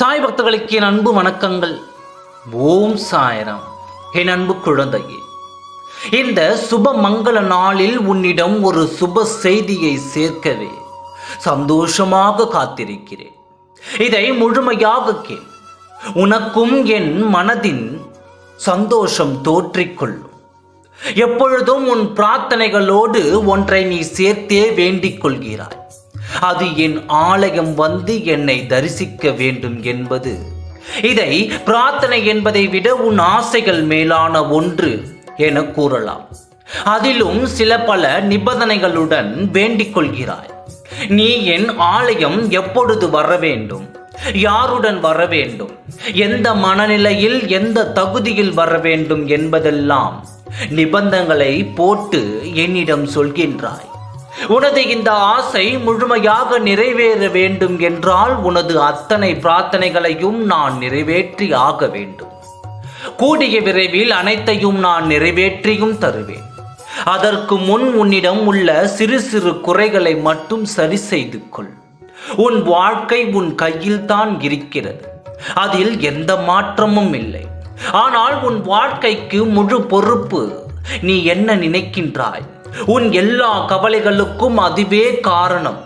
சாய் பக்தர்களுக்கு என் அன்பு வணக்கங்கள். ஓம் சாயராம். என் அன்பு குழந்தையே இந்த சுப மங்கள நாளில் உன்னிடம் ஒரு சுப செய்தியை சேர்க்கவே சந்தோஷமாக காத்திருக்கிறேன். இதை முழுமையாக கேள். உனக்கும் என் மனதின் சந்தோஷம் தோற்றிக்கொள்ளும் எப்பொழுதும் உன் பிரார்த்தனைகளோடு ஒன்றை நீ சேர்த்தே வேண்டிக் கொள்கிறாய். அது என் ஆலயம் வந்து என்னை தரிசிக்க வேண்டும் என்பது. இதை பிரார்த்தனை என்பதை விட உன் ஆசைகள் மேலான ஒன்று என கூறலாம். அதிலும் சில பல நிபந்தனைகளுடன் வேண்டிக் கொள்கிறாய். நீ என் ஆலயம் எப்பொழுது வர வேண்டும்? யாருடன் வர வேண்டும்? எந்த மனநிலையில் எந்த தகுதியில் வர வேண்டும் என்பதெல்லாம் நிபந்தங்களை போட்டு என்னிடம் சொல்கின்றாய். உனது இந்த ஆசை முழுமையாக நிறைவேற வேண்டும் என்றால் உனது அத்தனை பிரார்த்தனைகளையும் நான் நிறைவேற்றி ஆக வேண்டும். கூடிய விரைவில் அனைத்தையும் நான் நிறைவேற்றியும் தருவேன். அதற்கு முன் உன்னிடம் உள்ள சிறு சிறு குறைகளை மட்டும் சரி செய்து கொள் உன் வாழ்க்கை உன் கையில் தான் இருக்கிறது. அதில் எந்த மாற்றமும் இல்லை. ஆனால் உன் வாழ்க்கைக்கு முழு பொறுப்பு. நீ என்ன நினைக்கின்றாய்? உன் எல்லா கவலைகளுக்கும் அதுவே காரணம்.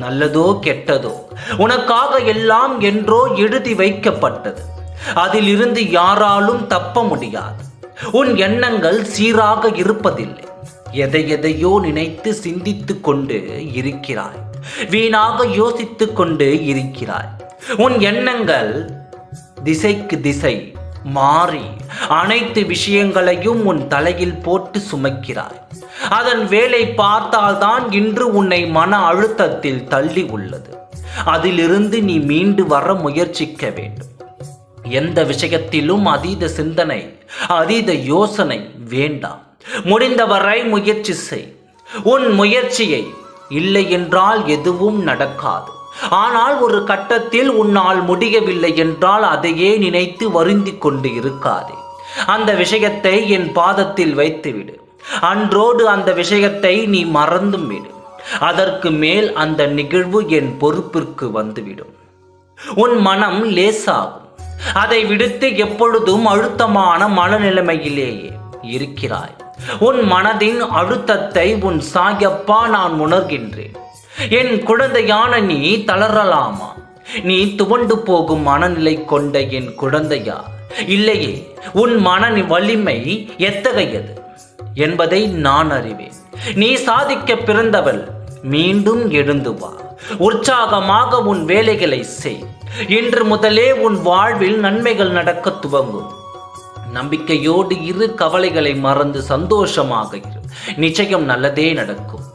நல்லதோ கெட்டதோ உனக்காக எல்லாம் என்றோ எழுதி வைக்கப்பட்டது. அதிலிருந்து யாராலும் தப்ப முடியாது. உன் எண்ணங்கள் சீராக இருப்பதில்லை. எதை எதையோ நினைத்து சிந்தித்து கொண்டு இருக்கிறாய். வீணாக யோசித்து கொண்டு இருக்கிறாய். உன் எண்ணங்கள் திசைக்கு திசை மாறி அனைத்து விஷயங்களையும் உன் தலையில் போட்டு சுமக்கிறாய். அதன் வேலை பார்த்தால்தான் இன்று உன்னை மன அழுத்தத்தில் தள்ளி உள்ளது. அதிலிருந்து நீ மீண்டு வர முயற்சிக்க வேண்டும். எந்த விஷயத்திலும் அதீத சிந்தனை அதீத யோசனை வேண்டாம். முடிந்தவரை முயற்சி செய். உன் முயற்சியை இல்லை என்றால் எதுவும் நடக்காது. ஆனால் ஒரு கட்டத்தில் உன்னால் முடியவில்லை என்றால் அதையே நினைத்து வருந்திக் கொண்டு இருக்காதே. அந்த விஷயத்தை என் பாதத்தில் வைத்துவிடு. அன்றோடு அந்த விஷயத்தை நீ மறந்தும் விடு. அதற்கு மேல் அந்த நிகழ்வு என் பொறுப்பிற்கு வந்துவிடும். உன் மனம் லேசாகும். அதை விடுத்து எப்பொழுதும் அழுத்தமான மனநிலைமையிலேயே இருக்கிறாய். உன் மனதின் அழுத்தத்தை உன் சாயப்பா நான் உணர்கின்றேன். என் குழந்தையான நீ தளரலாமா? நீ துவண்டு போகும் மனநிலை கொண்ட என் குழந்தையா? இல்லையே உன் மன வலிமை எத்தகையது? என்பதை நான் அறிவேன். நீ சாதிக்க பிறந்தவள் மீண்டும் எழுந்து வா. உற்சாகமாக உன் வேலைகளை செய். இன்று முதலே உன் வாழ்வில் நன்மைகள் நடக்க துவங்கும். நம்பிக்கையோடு இரு கவலைகளை மறந்து சந்தோஷமாக இரு. நிச்சயம் நல்லதே நடக்கும்.